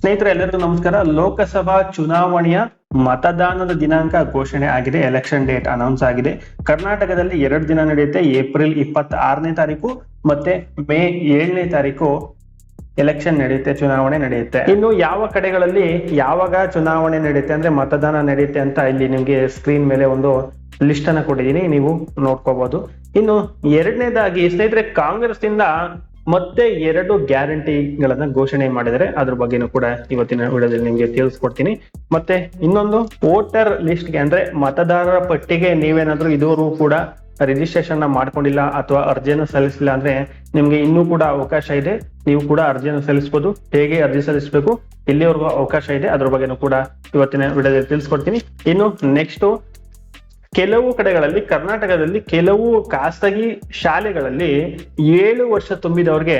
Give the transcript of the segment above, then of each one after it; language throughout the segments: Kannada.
ಸ್ನೇಹಿತರೆ, ಎಲ್ಲರಿಗೂ ನಮಸ್ಕಾರ. ಲೋಕಸಭಾ ಚುನಾವಣೆಯ ಮತದಾನದ ದಿನಾಂಕ ಘೋಷಣೆ ಆಗಿದೆ. ಎಲೆಕ್ಷನ್ ಡೇಟ್ ಅನೌನ್ಸ್ ಆಗಿದೆ. ಕರ್ನಾಟಕದಲ್ಲಿ ಎರಡು ದಿನ ನಡೆಯುತ್ತೆ. ಏಪ್ರಿಲ್ ಇಪ್ಪತ್ತ ಆರನೇ ತಾರೀಕು ಮತ್ತೆ ಮೇ ಏಳನೇ ತಾರೀಕು ಎಲೆಕ್ಷನ್ ನಡೆಯುತ್ತೆ, ಚುನಾವಣೆ ನಡೆಯುತ್ತೆ. ಇನ್ನು ಯಾವ ಕಡೆಗಳಲ್ಲಿ ಯಾವಾಗ ಚುನಾವಣೆ ನಡೆಯುತ್ತೆ ಅಂದ್ರೆ ಮತದಾನ ನಡೆಯುತ್ತೆ ಅಂತ ಇಲ್ಲಿ ನಿಮ್ಗೆ ಸ್ಕ್ರೀನ್ ಮೇಲೆ ಒಂದು ಲಿಸ್ಟ್ ಅನ್ನ ಕೊಟ್ಟಿದ್ದೀನಿ. ನೀವು ನೋಡ್ಕೋಬಹುದು ಇನ್ನು ಎರಡನೇದಾಗಿ ಸ್ನೇಹಿತರೆ ಕಾಂಗ್ರೆಸ್ ಇಂದ ಮತ್ತೆ ಎರಡು ಗ್ಯಾರಂಟಿಗಳನ್ನ ಘೋಷಣೆ ಮಾಡಿದರೆ ಅದ್ರ ಬಗ್ಗೆನೂ ಕೂಡ ಇವತ್ತಿನ ವಿಡಿಯೋದಲ್ಲಿ ನಿಮಗೆ ತಿಳಿಸ್ಕೊಡ್ತೀನಿ. ಮತ್ತೆ ಇನ್ನೊಂದು ವೋಟರ್ ಲಿಸ್ಟ್ಗೆ ಅಂದ್ರೆ ಮತದಾರರ ಪಟ್ಟಿಗೆ ನೀವೇನಾದ್ರೂ ಇದುವರೆಗೂ ಕೂಡ ರಿಜಿಸ್ಟ್ರೇಷನ್ ಮಾಡ್ಕೊಂಡಿಲ್ಲ ಅಥವಾ ಅರ್ಜಿಯನ್ನು ಸಲ್ಲಿಸಿಲ್ಲ ಅಂದ್ರೆ ನಿಮ್ಗೆ ಇನ್ನೂ ಕೂಡ ಅವಕಾಶ ಇದೆ. ನೀವು ಕೂಡ ಅರ್ಜಿಯನ್ನು ಸಲ್ಲಿಸಬಹುದು ಹೇಗೆ ಅರ್ಜಿ ಸಲ್ಲಿಸಬೇಕು ಇಲ್ಲಿವರೆಗೂ ಅವಕಾಶ ಇದೆ. ಅದ್ರ ಬಗ್ಗೆನೂ ಕೂಡ ಇವತ್ತಿನ ವಿಡಿಯೋದಲ್ಲಿ ತಿಳಿಸ್ಕೊಡ್ತೀನಿ. ಇನ್ನು ನೆಕ್ಸ್ಟ್ ಕೆಲವು ಕಡೆಗಳಲ್ಲಿ ಕರ್ನಾಟಕದಲ್ಲಿ ಕೆಲವು ಖಾಸಗಿ ಶಾಲೆಗಳಲ್ಲಿ ಏಳು ವರ್ಷ ತುಂಬಿದವ್ರಿಗೆ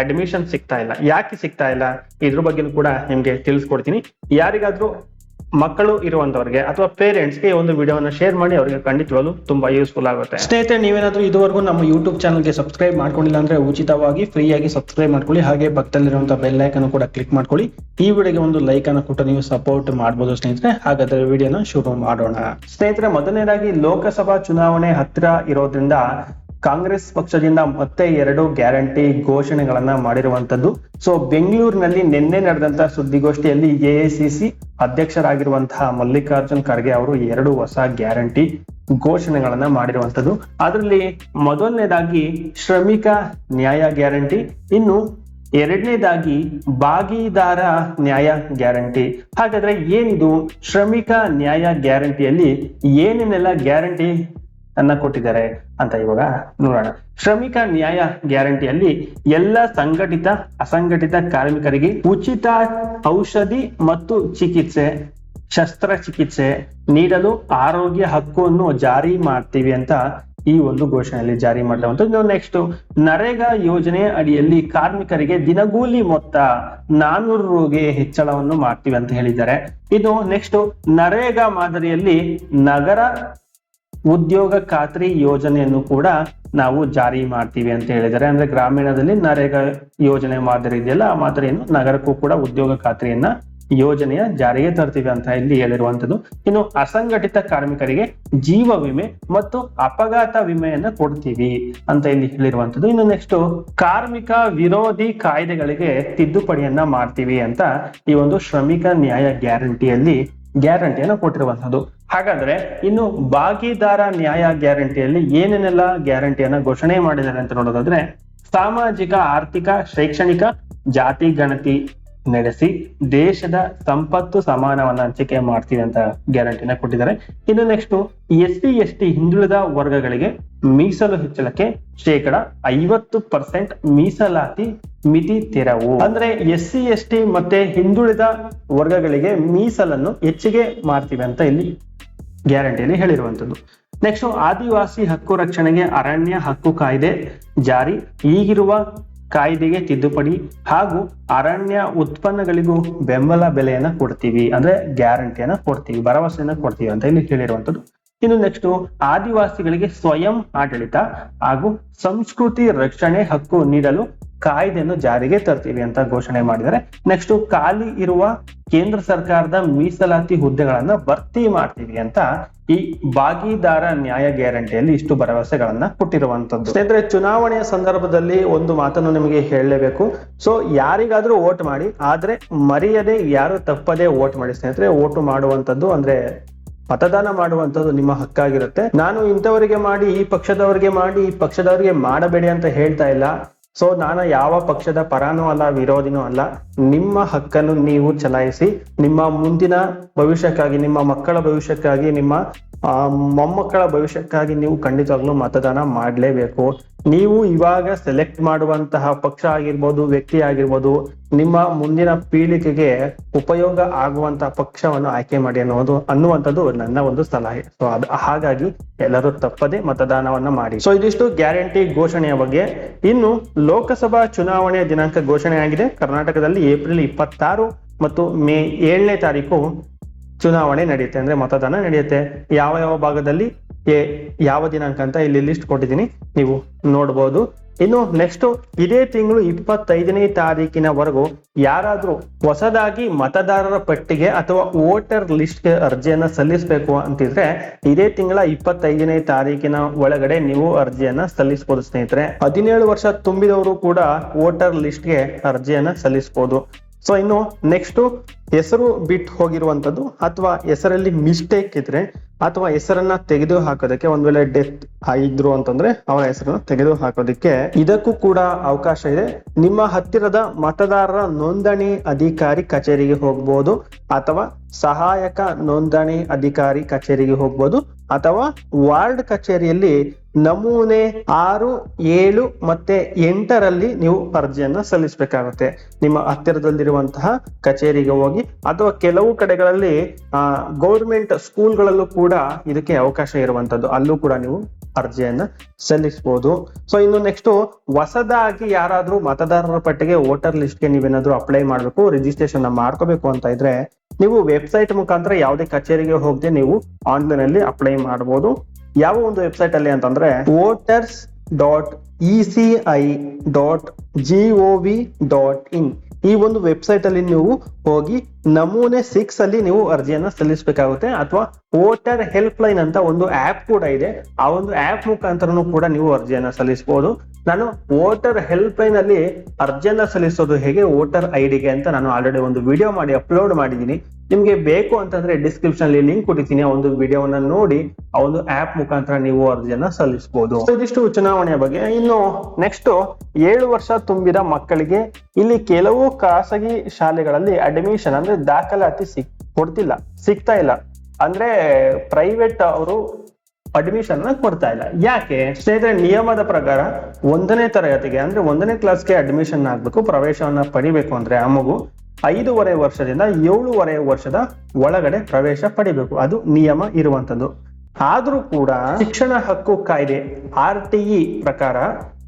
ಅಡ್ಮಿಷನ್ ಸಿಗ್ತಾ ಇಲ್ಲ. ಯಾಕೆ ಸಿಗ್ತಾ ಇಲ್ಲ? ಇದ್ರ ಬಗ್ಗೆನೂ ಕೂಡ ನಿಮ್ಗೆ ತಿಳಿಸ್ಕೊಡ್ತೀನಿ. ಯಾರಿಗಾದ್ರೂ ಮಕ್ಕಳು ಇರುವಂತವ್ರಿಗೆ ಅಥವಾ ಪೇರೆಂಟ್ಸ್ಗೆ ಒಂದು ವಿಡಿಯೋನ ಶೇರ್ ಮಾಡಿ ಅವರಿಗೆ ಖಂಡಿತವಾಗ್ಲು ತುಂಬಾ ಯೂಸ್ಫುಲ್ ಆಗುತ್ತೆ. ಸ್ನೇಹಿತರೆ, ನೀವೇನಾದ್ರೂ ಇದುವರೆಗೂ ನಮ್ಮ ಯೂಟ್ಯೂಬ್ ಚಾನಲ್ಗೆ ಸಬ್ಸ್ಕ್ರೈಬ್ ಮಾಡ್ಕೊಂಡಿಲ್ಲ ಅಂದ್ರೆ ಉಚಿತವಾಗಿ ಫ್ರೀ ಆಗಿ ಸಬ್ಸ್ಕ್ರೈಬ್ ಮಾಡ್ಕೊಳ್ಳಿ. ಹಾಗೆ ಪಕ್ಕದಲ್ಲಿರುವಂತಹ ಬೆಲ್ ಐಕನ್ ಕೂಡ ಕ್ಲಿಕ್ ಮಾಡ್ಕೊಳ್ಳಿ. ಈ ವಿಡಿಯೋಗೆ ಒಂದು ಲೈಕ್ ಅನ್ನು ಕೊಟ್ಟು ನೀವು ಸಪೋರ್ಟ್ ಮಾಡಬಹುದು ಸ್ನೇಹಿತರೆ. ಹಾಗಾದ್ರೆ ವಿಡಿಯೋನ ಶುರು ಮಾಡೋಣ. ಸ್ನೇಹಿತರೆ, ಮೊದಲನೇದಾಗಿ ಲೋಕಸಭಾ ಚುನಾವಣೆ ಹತ್ತಿರ ಇರೋದ್ರಿಂದ ಕಾಂಗ್ರೆಸ್ ಪಕ್ಷದಿಂದ ಮತ್ತೆ ಎರಡು ಗ್ಯಾರಂಟಿ ಘೋಷಣೆಗಳನ್ನ ಮಾಡಿರುವಂತದ್ದು ಸೊ ಬೆಂಗಳೂರಿನಲ್ಲಿ ನಿನ್ನೆ ನಡೆದಂತ ಸುದ್ದಿಗೋಷ್ಠಿಯಲ್ಲಿ ಎಐಸಿಸಿ ಅಧ್ಯಕ್ಷರಾಗಿರುವಂತಹ ಮಲ್ಲಿಕಾರ್ಜುನ್ ಖರ್ಗೆ ಅವರು ಎರಡು ಹೊಸ ಗ್ಯಾರಂಟಿ ಘೋಷಣೆಗಳನ್ನ ಮಾಡಿರುವಂತದ್ದು ಅದರಲ್ಲಿ ಮೊದಲನೇದಾಗಿ ಶ್ರಮಿಕ ನ್ಯಾಯ ಗ್ಯಾರಂಟಿ, ಇನ್ನು ಎರಡನೇದಾಗಿ ಭಾಗಿದಾರ ನ್ಯಾಯ ಗ್ಯಾರಂಟಿ. ಹಾಗಾದ್ರೆ ಏನಿದು? ಶ್ರಮಿಕ ನ್ಯಾಯ ಗ್ಯಾರಂಟಿಯಲ್ಲಿ ಏನೇನೆಲ್ಲ ಗ್ಯಾರಂಟಿ ಅನ್ನ ಕೊಟ್ಟಿದ್ದಾರೆ ಅಂತ ಇವಾಗ ನೋಡೋಣ. ಶ್ರಮಿಕ ನ್ಯಾಯ ಗ್ಯಾರಂಟಿಯಲ್ಲಿ ಎಲ್ಲ ಸಂಘಟಿತ, ಅಸಂಘಟಿತ ಕಾರ್ಮಿಕರಿಗೆ ಉಚಿತ ಔಷಧಿ ಮತ್ತು ಚಿಕಿತ್ಸೆ, ಶಸ್ತ್ರಚಿಕಿತ್ಸೆ ನೀಡಲು ಆರೋಗ್ಯ ಹಕ್ಕನ್ನು ಜಾರಿ ಮಾಡ್ತೀವಿ ಅಂತ ಈ ಒಂದು ಘೋಷಣೆಯಲ್ಲಿ ಜಾರಿ ಮಾಡಿರುವಂತದ್ದು ನೆಕ್ಸ್ಟ್ ನರೇಗಾ ಯೋಜನೆ ಅಡಿಯಲ್ಲಿ ಕಾರ್ಮಿಕರಿಗೆ ದಿನಗೂಲಿ ಮೊತ್ತ ನಾನ್ನೂರು ರೂಗೆ ಹೆಚ್ಚಳವನ್ನು ಮಾಡ್ತೀವಿ ಅಂತ ಹೇಳಿದ್ದಾರೆ. ಇದು ನೆಕ್ಸ್ಟ್ ನರೇಗಾ ಮಾದರಿಯಲ್ಲಿ ನಗರ ಉದ್ಯೋಗ ಖಾತ್ರಿ ಯೋಜನೆಯನ್ನು ಕೂಡ ನಾವು ಜಾರಿ ಮಾಡ್ತೀವಿ ಅಂತ ಹೇಳಿದ್ದಾರೆ. ಅಂದ್ರೆ ಗ್ರಾಮೀಣದಲ್ಲಿ ನರೇಗಾ ಯೋಜನೆ ಮಾದರಿ ಇದೆಯಲ್ಲ, ಆ ಮಾದರಿಯನ್ನು ನಗರಕ್ಕೂ ಕೂಡ ಉದ್ಯೋಗ ಖಾತ್ರಿಯನ್ನ ಯೋಜನೆಯ ಜಾರಿಗೆ ತರ್ತೀವಿ ಅಂತ ಇಲ್ಲಿ ಹೇಳಿರುವಂತದ್ದು ಇನ್ನು ಅಸಂಘಟಿತ ಕಾರ್ಮಿಕರಿಗೆ ಜೀವ ವಿಮೆ ಮತ್ತು ಅಪಘಾತ ವಿಮೆಯನ್ನ ಕೊಡ್ತೀವಿ ಅಂತ ಇಲ್ಲಿ ಹೇಳಿರುವಂತದ್ದು ಇನ್ನು ನೆಕ್ಸ್ಟ್ ಕಾರ್ಮಿಕ ವಿರೋಧಿ ಕಾಯ್ದೆಗಳಿಗೆ ತಿದ್ದುಪಡಿಯನ್ನ ಮಾಡ್ತೀವಿ ಅಂತ ಈ ಒಂದು ಶ್ರಮಿಕ ನ್ಯಾಯ ಗ್ಯಾರಂಟಿಯಲ್ಲಿ ಗ್ಯಾರಂಟಿಯನ್ನು ಕೊಟ್ಟಿರುವಂತದ್ದು ಹಾಗಾದ್ರೆ ಇನ್ನು ಭಾಗಿದಾರ ನ್ಯಾಯ ಗ್ಯಾರಂಟಿಯಲ್ಲಿ ಏನೇನೆಲ್ಲ ಗ್ಯಾರಂಟಿಯನ್ನ ಘೋಷಣೆ ಮಾಡಿದ್ದಾರೆ ಅಂತ ನೋಡೋದಾದ್ರೆ ಸಾಮಾಜಿಕ, ಆರ್ಥಿಕ, ಶೈಕ್ಷಣಿಕ, ಜಾತಿ ಗಣತಿ ನಡೆಸಿ ದೇಶದ ಸಂಪತ್ತು ಸಮಾನವನ್ನ ಹಂಚಿಕೆ ಮಾಡ್ತೀವಿ ಅಂತ ಗ್ಯಾರಂಟಿನ ಕೊಟ್ಟಿದ್ದಾರೆ. ಇನ್ನು next S C S T ಹಿಂದುಳಿದ ವರ್ಗಗಳಿಗೆ ಮೀಸಲು ಹೆಚ್ಚಳಕ್ಕೆ ಶೇಕಡ ಐವತ್ತು ಪರ್ಸೆಂಟ್ ಮೀಸಲಾತಿ ಮಿತಿ ತೆರವು. ಅಂದ್ರೆ ಎಸ್ ಸಿ ಎಸ್ ಟಿ ಮತ್ತೆ ಹಿಂದುಳಿದ ವರ್ಗಗಳಿಗೆ ಮೀಸಲನ್ನು ಹೆಚ್ಚಿಗೆ ಮಾಡ್ತೀವಿ ಅಂತ ಇಲ್ಲಿ ಗ್ಯಾರಂಟಿಯಲ್ಲಿ ಹೇಳಿರುವಂತದ್ದು ನೆಕ್ಸ್ಟ್ ಆದಿವಾಸಿ ಹಕ್ಕು ರಕ್ಷಣೆಗೆ ಅರಣ್ಯ ಹಕ್ಕು ಕಾಯ್ದೆ ಜಾರಿ. ಈಗಿರುವ ಕಾಯ್ದೆಗೆ ತಿದ್ದುಪಡಿ ಹಾಗೂ ಅರಣ್ಯ ಉತ್ಪನ್ನಗಳಿಗೂ ಬೆಂಬಲ ಬೆಲೆಯನ್ನ ಕೊಡ್ತೀವಿ. ಅಂದ್ರೆ ಗ್ಯಾರಂಟಿಯನ್ನ ಕೊಡ್ತೀವಿ, ಭರವಸೆಯನ್ನ ಕೊಡ್ತೀವಿ ಅಂತ ಇಲ್ಲಿ ಹೇಳಿರುವಂತದ್ದು ಇನ್ನು ನೆಕ್ಸ್ಟ್ ಆದಿವಾಸಿಗಳಿಗೆ ಸ್ವಯಂ ಆಡಳಿತ ಹಾಗೂ ಸಂಸ್ಕೃತಿ ರಕ್ಷಣೆ ಹಕ್ಕು ನೀಡಲು ಕಾಯ್ದೆಯನ್ನು ಜಾರಿಗೆ ತರ್ತೀವಿ ಅಂತ ಘೋಷಣೆ ಮಾಡಿದ್ದಾರೆ. ನೆಕ್ಸ್ಟ್ ಖಾಲಿ ಇರುವ ಕೇಂದ್ರ ಸರ್ಕಾರದ ಮೀಸಲಾತಿ ಹುದ್ದೆಗಳನ್ನ ಭರ್ತಿ ಮಾಡ್ತೀವಿ ಅಂತ ಈ ಭಾಗಿದಾರ ನ್ಯಾಯ ಗ್ಯಾರಂಟಿಯಲ್ಲಿ ಇಷ್ಟು ಭರವಸೆಗಳನ್ನ ಕೊಟ್ಟಿರುವಂತದ್ದು. ಸ್ನೇಹಿತರೆ, ಚುನಾವಣೆಯ ಸಂದರ್ಭದಲ್ಲಿ ಒಂದು ಮಾತನ್ನು ನಿಮಗೆ ಹೇಳಲೇಬೇಕು. ಸೊ ಯಾರಿಗಾದ್ರೂ ವೋಟ್ ಮಾಡಿ, ಆದ್ರೆ ಮರೆಯದೆ ಯಾರು ತಪ್ಪದೆ ವೋಟ್ ಮಾಡಿ ಸ್ನೇಹಿತರೆ, ವೋಟ್ ಮಾಡುವಂತದ್ದು ಅಂದ್ರೆ ಮತದಾನ ಮಾಡುವಂತದ್ದು ನಿಮ್ಮ ಹಕ್ಕಾಗಿರುತ್ತೆ. ನಾನು ಇಂಥವರಿಗೆ ಮಾಡಿ, ಈ ಪಕ್ಷದವರಿಗೆ ಮಾಡಿ, ಈ ಪಕ್ಷದವರಿಗೆ ಮಾಡಬೇಡಿ ಅಂತ ಹೇಳ್ತಾ ಇಲ್ಲ. ಸೊ ನಾನು ಯಾವ ಪಕ್ಷದ ಪರಾನೂ ಅಲ್ಲ, ವಿರೋಧಿನೂ ಅಲ್ಲ. ನಿಮ್ಮ ಹಕ್ಕನ್ನು ನೀವು ಚಲಾಯಿಸಿ, ನಿಮ್ಮ ಮುಂದಿನ ಭವಿಷ್ಯಕ್ಕಾಗಿ, ನಿಮ್ಮ ಮಕ್ಕಳ ಭವಿಷ್ಯಕ್ಕಾಗಿ, ನಿಮ್ಮ ಮೊಮ್ಮಕ್ಕಳ ಭವಿಷ್ಯಕ್ಕಾಗಿ ನೀವು ಖಂಡಿತವಾಗ್ಲೂ ಮತದಾನ ಮಾಡಲೇಬೇಕು. ನೀವು ಇವಾಗ ಸೆಲೆಕ್ಟ್ ಮಾಡುವಂತಹ ಪಕ್ಷ ಆಗಿರ್ಬೋದು, ವ್ಯಕ್ತಿ ಆಗಿರ್ಬೋದು, ನಿಮ್ಮ ಮುಂದಿನ ಪೀಳಿಗೆಗೆ ಉಪಯೋಗ ಆಗುವಂತಹ ಪಕ್ಷವನ್ನು ಆಯ್ಕೆ ಮಾಡಿ ಅನ್ನೋದು ಅನ್ನುವಂಥದ್ದು ನನ್ನ ಒಂದು ಸಲಹೆ. ಸೊ ಅದು ಹಾಗಾಗಿ ಎಲ್ಲರೂ ತಪ್ಪದೆ ಮತದಾನವನ್ನ ಮಾಡಿ. ಸೊ ಇದಿಷ್ಟು ಗ್ಯಾರಂಟಿ ಘೋಷಣೆಯ ಬಗ್ಗೆ. ಇನ್ನು ಲೋಕಸಭಾ ಚುನಾವಣೆಯ ದಿನಾಂಕ ಘೋಷಣೆಯಾಗಿದೆ ಕರ್ನಾಟಕದಲ್ಲಿ ಏಪ್ರಿಲ್ ಇಪ್ಪತ್ತಾರು ಮತ್ತು ಮೇ ಏಳನೇ ತಾರೀಕು ಚುನಾವಣೆ ನಡೆಯುತ್ತೆ. ಅಂದ್ರೆ ಮತದಾನ ನಡೆಯುತ್ತೆ. ಯಾವ ಯಾವ ಭಾಗದಲ್ಲಿ? ಏ- ಯಾವ ದಿನಾಂಕ ಅಂತ ಇಲ್ಲಿ ಲಿಸ್ಟ್ ಕೊಟ್ಟಿದ್ದೀನಿ. ನೀವು ನೋಡ್ಬೋದು. ಇನ್ನು ನೆಕ್ಸ್ಟ್ ಇದೇ ತಿಂಗಳು ಇಪ್ಪತ್ತೈದನೇ ತಾರೀಕಿನವರೆಗೂ ಯಾರಾದರೂ ಹೊಸದಾಗಿ ಮತದಾರರ ಪಟ್ಟಿಗೆ ಅಥವಾ ವೋಟರ್ ಲಿಸ್ಟ್ಗೆ ಅರ್ಜಿಯನ್ನ ಸಲ್ಲಿಸಬೇಕು ಅಂತಿದ್ರೆ ಇದೇ ತಿಂಗಳ ಇಪ್ಪತ್ತೈದನೇ ತಾರೀಕಿನ ಒಳಗಡೆ ನೀವು ಅರ್ಜಿಯನ್ನ ಸಲ್ಲಿಸಬಹುದು ಸ್ನೇಹಿತರೆ. ಹದಿನೇಳು ವರ್ಷ ತುಂಬಿದವರು ಕೂಡ ವೋಟರ್ ಲಿಸ್ಟ್ಗೆ ಅರ್ಜಿಯನ್ನ ಸಲ್ಲಿಸಬಹುದು ಸೊ ಇನ್ನು ನೆಕ್ಸ್ಟ್ ಹೆಸರು ಬಿಟ್ಟು ಹೋಗಿರುವಂತದ್ದು ಅಥವಾ ಹೆಸರಲ್ಲಿ ಮಿಸ್ಟೇಕ್ ಇದ್ರೆ ಅಥವಾ ಹೆಸರನ್ನ ತೆಗೆದು ಹಾಕೋದಕ್ಕೆ ಒಂದ್ ವೇಳೆ ಡೆತ್ ಆಗಿದ್ರು ಅಂತಂದ್ರೆ ಅವರ ಹೆಸರನ್ನ ತೆಗೆದು ಹಾಕೋದಕ್ಕೆ ಇದಕ್ಕೂ ಕೂಡ ಅವಕಾಶ ಇದೆ. ನಿಮ್ಮ ಹತ್ತಿರದ ಮತದಾರರ ನೋಂದಣಿ ಅಧಿಕಾರಿ ಕಚೇರಿಗೆ ಹೋಗ್ಬೋದು ಅಥವಾ ಸಹಾಯಕ ನೋಂದಣಿ ಅಧಿಕಾರಿ ಕಚೇರಿಗೆ ಹೋಗ್ಬೋದು ಅಥವಾ ವಾರ್ಡ್ ಕಚೇರಿಯಲ್ಲಿ ನಮೂನೆ ಆರು, ಏಳು ಮತ್ತೆ ಎಂಟರಲ್ಲಿ ನೀವು ಅರ್ಜಿಯನ್ನ ಸಲ್ಲಿಸಬೇಕಾಗುತ್ತೆ. ನಿಮ್ಮ ಹತ್ತಿರದಲ್ಲಿರುವಂತಹ ಕಚೇರಿಗೆ ಹೋಗಿ ಅಥವಾ ಕೆಲವು ಕಡೆಗಳಲ್ಲಿ, ಆ ಗೌರ್ಮೆಂಟ್ ಸ್ಕೂಲ್ಗಳಲ್ಲೂ ಕೂಡ ಇದಕ್ಕೆ ಅವಕಾಶ ಇರುವಂತದ್ದು ಅಲ್ಲೂ ಕೂಡ ನೀವು ಅರ್ಜಿಯನ್ನ ಸಲ್ಲಿಸಬಹುದು. ಸೊ ಇನ್ನು ನೆಕ್ಸ್ಟ್ ಹೊಸದಾಗಿ ಯಾರಾದ್ರೂ ಮತದಾರರ ಪಟ್ಟಿಗೆ ವೋಟರ್ ಲಿಸ್ಟ್ಗೆ ನೀವೇನಾದ್ರೂ ಅಪ್ಲೈ ಮಾಡಬೇಕು ರಿಜಿಸ್ಟ್ರೇಷನ್ ಮಾಡ್ಕೋಬೇಕು ಅಂತ ಇದ್ರೆ, ನೀವು ವೆಬ್ಸೈಟ್ ಮುಖಾಂತರ ಯಾವುದೇ ಕಚೇರಿಗೆ ಹೋಗದೆ ನೀವು ಆನ್ಲೈನ್ ಅಲ್ಲಿ ಅಪ್ಲೈ ಮಾಡಬಹುದು ಯಾವ ಒಂದು ವೆಬ್ಸೈಟ್ ಅಲ್ಲಿ ಅಂತಂದ್ರೆ voters dot E C I dot G O V dot in ಈ ಒಂದು ವೆಬ್ಸೈಟ್ ಅಲ್ಲಿ ನೀವು ಹೋಗಿ ನಮೂನೆ ಸಿಕ್ಸ್ ಅಲ್ಲಿ ನೀವು ಅರ್ಜಿಯನ್ನ ಸಲ್ಲಿಸಬೇಕಾಗುತ್ತೆ ಅಥವಾ ವೋಟರ್ ಹೆಲ್ಪ್ ಲೈನ್ ಅಂತ ಒಂದು ಆಪ್ ಕೂಡ ಇದೆ. ಆ ಒಂದು ಆಪ್ ಮುಖಾಂತರನು ಕೂಡ ನೀವು ಅರ್ಜಿಯನ್ನ ಸಲ್ಲಿಸಬಹುದು ನಾನು ವೋಟರ್ ಹೆಲ್ಪ್ ಲೈನ್ ಅಲ್ಲಿ ಅರ್ಜಿಯನ್ನ ಸಲ್ಲಿಸೋದು ಹೇಗೆ ವೋಟರ್ ಐಡಿಗೆ ಅಂತ ನಾನು ಆಲ್ರೆಡಿ ಒಂದು ವಿಡಿಯೋ ಮಾಡಿ ಅಪ್ಲೋಡ್ ಮಾಡಿದ್ದೀನಿ. ನಿಮ್ಗೆ ಬೇಕು ಅಂತಂದ್ರೆ ಡಿಸ್ಕ್ರಿಪ್ಷನ್ ಅಲ್ಲಿ ಲಿಂಕ್ ಕೊಟ್ಟಿದ್ದೀನಿ, ಆ ಒಂದು ವಿಡಿಯೋವನ್ನ ನೋಡಿ, ಆ ಒಂದು ಆಪ್ ಮುಖಾಂತರ ನೀವು ಅರ್ಜಿಯನ್ನ ಸಲ್ಲಿಸಬಹುದು ಇದಿಷ್ಟು ಚುನಾವಣೆಯ ಬಗ್ಗೆ. ಇನ್ನು ನೆಕ್ಸ್ಟ್ ಏಳು ವರ್ಷ ತುಂಬಿದ ಮಕ್ಕಳಿಗೆ ಇಲ್ಲಿ ಕೆಲವು ಖಾಸಗಿ ಶಾಲೆಗಳಲ್ಲಿ ಅಡ್ಮಿಷನ್ ಅಂದ್ರೆ ದಾಖಲಾತಿ ಸಿಕ್, ಕೊಡ್ತಿಲ್ಲ, ಸಿಗ್ತಾ ಇಲ್ಲ. ಅಂದ್ರೆ ಪ್ರೈವೇಟ್ ಅವರು ಅಡ್ಮಿಷನ್ ಕೊಡ್ತಾ ಇಲ್ಲ. ಯಾಕೆ? ಸ್ನೇಹಿತರೆ, ನಿಯಮದ ಪ್ರಕಾರ ಒಂದನೇ ತರಗತಿಗೆ, ಅಂದ್ರೆ ಒಂದನೇ ಕ್ಲಾಸ್ಗೆ ಅಡ್ಮಿಷನ್ ಆಗ್ಬೇಕು, ಪ್ರವೇಶವನ್ನ ಪಡಿಬೇಕು ಅಂದ್ರೆ ಆ ಮಗು ಐದೂವರೆ ವರ್ಷದಿಂದ ಏಳೂವರೆ ವರ್ಷದ ಒಳಗಡೆ ಪ್ರವೇಶ ಪಡಿಬೇಕು. ಅದು ನಿಯಮ ಇರುವಂತದ್ದು. ಆದ್ರೂ ಕೂಡ ಶಿಕ್ಷಣ ಹಕ್ಕು ಕಾಯ್ದೆ, ಆರ್ ಟಿ ಪ್ರಕಾರ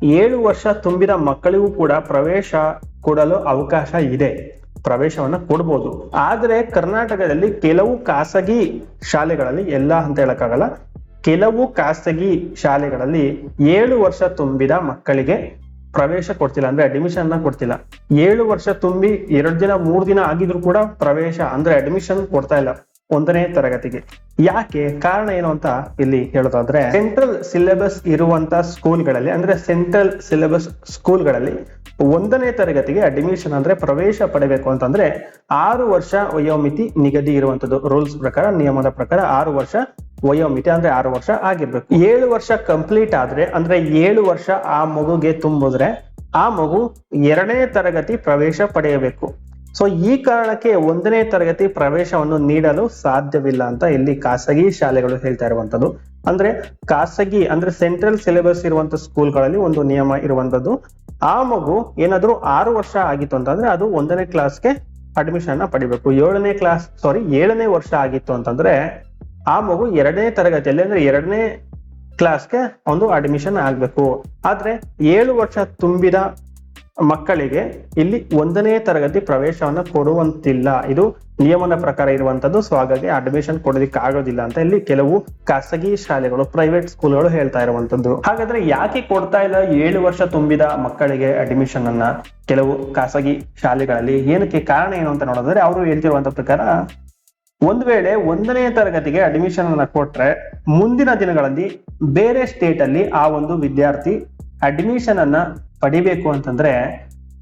ಏಳು ವರ್ಷ ತುಂಬಿದ ಮಕ್ಕಳಿಗೂ ಕೂಡ ಪ್ರವೇಶ ಕೊಡಲು ಅವಕಾಶ ಇದೆ. ಪ್ರವೇಶವನ್ನ ಕೊಡ್ಬೋದು. ಆದರೆ ಕರ್ನಾಟಕದಲ್ಲಿ ಕೆಲವು ಖಾಸಗಿ ಶಾಲೆಗಳಲ್ಲಿ, ಎಲ್ಲ ಅಂತ ಹೇಳಕ್ಕಾಗಲ್ಲ, ಕೆಲವು ಖಾಸಗಿ ಶಾಲೆಗಳಲ್ಲಿ ಏಳು ವರ್ಷ ತುಂಬಿದ ಮಕ್ಕಳಿಗೆ ಪ್ರವೇಶ ಕೊಡ್ತಿಲ್ಲ, ಅಂದ್ರೆ ಅಡ್ಮಿಷನ್ನ ಕೊಡ್ತಿಲ್ಲ. ಏಳು ವರ್ಷ ತುಂಬಿ ಎರಡ್ ದಿನ, ಮೂರ್ ದಿನ ಆಗಿದ್ರು ಕೂಡ ಪ್ರವೇಶ, ಅಂದ್ರೆ ಅಡ್ಮಿಷನ್ ಕೊಡ್ತಾ ಇಲ್ಲ ಒಂದನೇ ತರಗತಿಗೆ. ಯಾಕೆ? ಕಾರಣ ಏನು ಅಂತ ಇಲ್ಲಿ ಹೇಳೋದಾದ್ರೆ ಸೆಂಟ್ರಲ್ ಸಿಲೆಬಸ್ ಇರುವಂತ ಸ್ಕೂಲ್ಗಳಲ್ಲಿ ಅಂದ್ರೆ ಸೆಂಟ್ರಲ್ ಸಿಲೆಬಸ್ ಸ್ಕೂಲ್ಗಳಲ್ಲಿ ಒಂದನೇ ತರಗತಿಗೆ ಅಡ್ಮಿಷನ್ ಅಂದ್ರೆ ಪ್ರವೇಶ ಪಡಿಬೇಕು ಅಂತಂದ್ರೆ ಆರು ವರ್ಷ ವಯೋಮಿತಿ ನಿಗದಿ ಇರುವಂತದ್ದು ರೂಲ್ಸ್ ಪ್ರಕಾರ, ನಿಯಮದ ಪ್ರಕಾರ ಆರು ವರ್ಷ ವಯೋಮಿತಿ ಅಂದ್ರೆ ಆರು ವರ್ಷ ಆಗಿರ್ಬೇಕು. ಏಳು ವರ್ಷ ಕಂಪ್ಲೀಟ್ ಆದ್ರೆ, ಅಂದ್ರೆ ಏಳು ವರ್ಷ ಆ ಮಗುಗೆ ತುಂಬಿದ್ರೆ ಆ ಮಗು ಎರಡನೇ ತರಗತಿ ಪ್ರವೇಶ ಪಡೆಯಬೇಕು. ಸೊ ಈ ಕಾರಣಕ್ಕೆ ಒಂದನೇ ತರಗತಿ ಪ್ರವೇಶವನ್ನು ನೀಡಲು ಸಾಧ್ಯವಿಲ್ಲ ಅಂತ ಇಲ್ಲಿ ಖಾಸಗಿ ಶಾಲೆಗಳು ಹೇಳ್ತಾ ಇರುವಂತದ್ದು ಅಂದ್ರೆ ಖಾಸಗಿ, ಅಂದ್ರೆ ಸೆಂಟ್ರಲ್ ಸಿಲೆಬಸ್ ಇರುವಂತ ಸ್ಕೂಲ್ಗಳಲ್ಲಿ ಒಂದು ನಿಯಮ ಇರುವಂತದ್ದು ಆ ಮಗು ಏನಾದ್ರೂ ಆರು ವರ್ಷ ಆಗಿತ್ತು ಅಂತಂದ್ರೆ ಅದು ಒಂದನೇ ಕ್ಲಾಸ್ಗೆ ಅಡ್ಮಿಷನ್ ಪಡಿಬೇಕು. ಏಳನೇ ಕ್ಲಾಸ್ ಸಾರಿ ಏಳನೇ ವರ್ಷ ಆಗಿತ್ತು ಅಂತಂದ್ರೆ ಆ ಮಗು ಎರಡನೇ ತರಗತಿಯಲ್ಲಿ ಅಂದ್ರೆ ಎರಡನೇ ಕ್ಲಾಸ್ಗೆ ಒಂದು ಅಡ್ಮಿಷನ್ ಆಗ್ಬೇಕು. ಆದ್ರೆ ಏಳು ವರ್ಷ ತುಂಬಿದ ಮಕ್ಕಳಿಗೆ ಇಲ್ಲಿ ಒಂದನೇ ತರಗತಿ ಪ್ರವೇಶವನ್ನ ಕೊಡುವಂತಿಲ್ಲ. ಇದು ನಿಯಮನ ಪ್ರಕಾರ ಇರುವಂತದ್ದು ಸೊ ಹಾಗಾಗಿ ಅಡ್ಮಿಷನ್ ಕೊಡೋದಿಕ್ಕೆ ಆಗೋದಿಲ್ಲ ಅಂತ ಇಲ್ಲಿ ಕೆಲವು ಖಾಸಗಿ ಶಾಲೆಗಳು ಪ್ರೈವೇಟ್ ಸ್ಕೂಲ್ಗಳು ಹೇಳ್ತಾ ಇರುವಂತದ್ದು. ಹಾಗಾದ್ರೆ ಯಾಕೆ ಕೊಡ್ತಾ ಇಲ್ಲ ಏಳು ವರ್ಷ ತುಂಬಿದ ಮಕ್ಕಳಿಗೆ ಅಡ್ಮಿಷನ್ ಅನ್ನ? ಕೆಲವು ಖಾಸಗಿ ಶಾಲೆಗಳಲ್ಲಿ ಏನಕ್ಕೆ ಕಾರಣ ಏನು ಅಂತ ನೋಡಿದ್ರೆ, ಅವರು ಹೇಳ್ತಿರುವಂತ ಪ್ರಕಾರ ಒಂದ್ ವೇಳೆ ಒಂದನೇ ತರಗತಿಗೆ ಅಡ್ಮಿಷನ್ ಅನ್ನ ಕೊಟ್ರೆ ಮುಂದಿನ ದಿನಗಳಲ್ಲಿ ಬೇರೆ ಸ್ಟೇಟ್ ಅಲ್ಲಿ ಆ ಒಂದು ವಿದ್ಯಾರ್ಥಿ ಅಡ್ಮಿಷನ್ ಅನ್ನ ಪಡಿಬೇಕು ಅಂತಂದ್ರೆ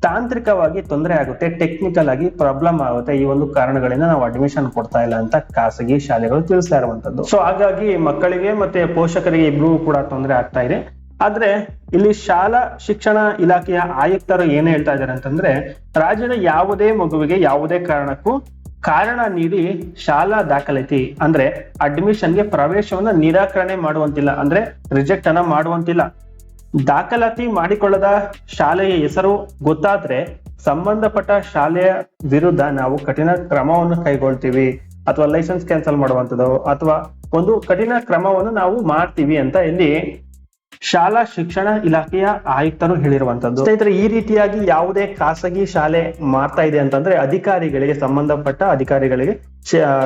ತಾಂತ್ರಿಕವಾಗಿ ತೊಂದರೆ ಆಗುತ್ತೆ ಟೆಕ್ನಿಕಲ್ ಆಗಿ ಪ್ರಾಬ್ಲಮ್ ಆಗುತ್ತೆ. ಈ ಒಂದು ಕಾರಣಗಳಿಂದ ನಾವು ಅಡ್ಮಿಷನ್ ಕೊಡ್ತಾ ಇಲ್ಲ ಅಂತ ಖಾಸಗಿ ಶಾಲೆಗಳು ತಿಳಿಸ್ತಾ ಇರುವಂತದ್ದು ಸೊ ಹಾಗಾಗಿ ಮಕ್ಕಳಿಗೆ ಮತ್ತೆ ಪೋಷಕರಿಗೆ ಇಬ್ರಿಗೂ ಕೂಡ ತೊಂದರೆ ಆಗ್ತಾ ಇದೆ. ಆದ್ರೆ ಇಲ್ಲಿ ಶಾಲಾ ಶಿಕ್ಷಣ ಇಲಾಖೆಯ ಆಯುಕ್ತರು ಏನ್ ಹೇಳ್ತಾ ಇದ್ದಾರೆ ಅಂತಂದ್ರೆ, ರಾಜ್ಯದ ಯಾವುದೇ ಮಗುವಿಗೆ ಯಾವುದೇ ಕಾರಣಕ್ಕೂ ಕಾರಣ ನೀಡಿ ಶಾಲಾ ದಾಖಲಾತಿ, ಅಂದ್ರೆ ಅಡ್ಮಿಷನ್ಗೆ ಪ್ರವೇಶವನ್ನ ನಿರಾಕರಣೆ ಮಾಡುವಂತಿಲ್ಲ, ಅಂದ್ರೆ ರಿಜೆಕ್ಟ್ ಅನ್ನ ಮಾಡುವಂತಿಲ್ಲ. ದಾಖಲಾತಿ ಮಾಡಿಕೊಳ್ಳದ ಶಾಲೆಯ ಹೆಸರು ಗೊತ್ತಾದ್ರೆ ಸಂಬಂಧಪಟ್ಟ ಶಾಲೆಯ ವಿರುದ್ಧ ನಾವು ಕಠಿಣ ಕ್ರಮವನ್ನು ಕೈಗೊಳ್ತೀವಿ, ಅಥವಾ ಲೈಸೆನ್ಸ್ ಕ್ಯಾನ್ಸಲ್ ಮಾಡುವಂಥದ್ದು, ಅಥವಾ ಒಂದು ಕಠಿಣ ಕ್ರಮವನ್ನು ನಾವು ಮಾಡ್ತೀವಿ ಅಂತ ಇಲ್ಲಿ ಶಾಲಾ ಶಿಕ್ಷಣ ಇಲಾಖೆಯ ಆಯುಕ್ತರು ಹೇಳಿರುವಂತದ್ದು. ಸ್ನೇಹಿತರೆ, ಈ ರೀತಿಯಾಗಿ ಯಾವುದೇ ಖಾಸಗಿ ಶಾಲೆ ಮಾಡ್ತಾ ಇದೆ ಅಂತಂದ್ರೆ ಅಧಿಕಾರಿಗಳಿಗೆ ಸಂಬಂಧಪಟ್ಟ ಅಧಿಕಾರಿಗಳಿಗೆ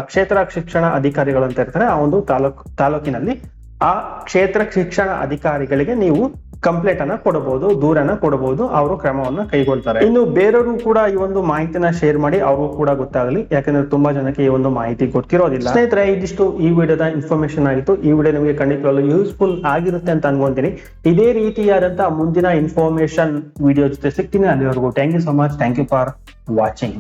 ಕ್ಷೇತ್ರ ಶಿಕ್ಷಣ ಅಧಿಕಾರಿಗಳು ಅಂತ ಇರ್ತಾರೆ, ಆ ಒಂದು ತಾಲೂಕು ತಾಲೂಕಿನಲ್ಲಿ ಆ ಕ್ಷೇತ್ರ ಶಿಕ್ಷಣ ಅಧಿಕಾರಿಗಳಿಗೆ ನೀವು ಕಂಪ್ಲೇಂಟ್ ಅನ್ನ ಕೊಡಬಹುದು ದೂರನ ಕೊಡಬಹುದು, ಅವರು ಕ್ರಮವನ್ನ ಕೈಗೊಳ್ತಾರೆ. ಇನ್ನು ಬೇರೆಯವರು ಕೂಡ ಈ ಒಂದು ಮಾಹಿತಿನ ಶೇರ್ ಮಾಡಿ ಅವ್ರಿಗೂ ಕೂಡ ಗೊತ್ತಾಗಲಿ. ಯಾಕಂದ್ರೆ ತುಂಬಾ ಜನಕ್ಕೆ ಈ ಒಂದು ಮಾಹಿತಿ ಗೊತ್ತಿರೋದಿಲ್ಲ. ಸ್ನೇಹಿತರೆ, ಇದಿಷ್ಟು ಈ ವಿಡಿಯೋದ ಇನ್ಫಾರ್ಮೇಶನ್ ಆಗಿತ್ತು. ಈ ವಿಡಿಯೋ ನಿಮಗೆ ಖಂಡಿತವಾಗ್ಲೂ ಯೂಸ್ಫುಲ್ ಆಗಿರುತ್ತೆ ಅಂತ ಅನ್ಕೊಂತೀನಿ. ಇದೇ ರೀತಿಯಾದಂತಹ ಮುಂದಿನ ಇನ್ಫಾರ್ಮೇಶನ್ ವಿಡಿಯೋ ಜೊತೆ ಸಿಗ್ತೀನಿ. ಅಲ್ಲಿವರೆಗೂ thank you so much thank you for watching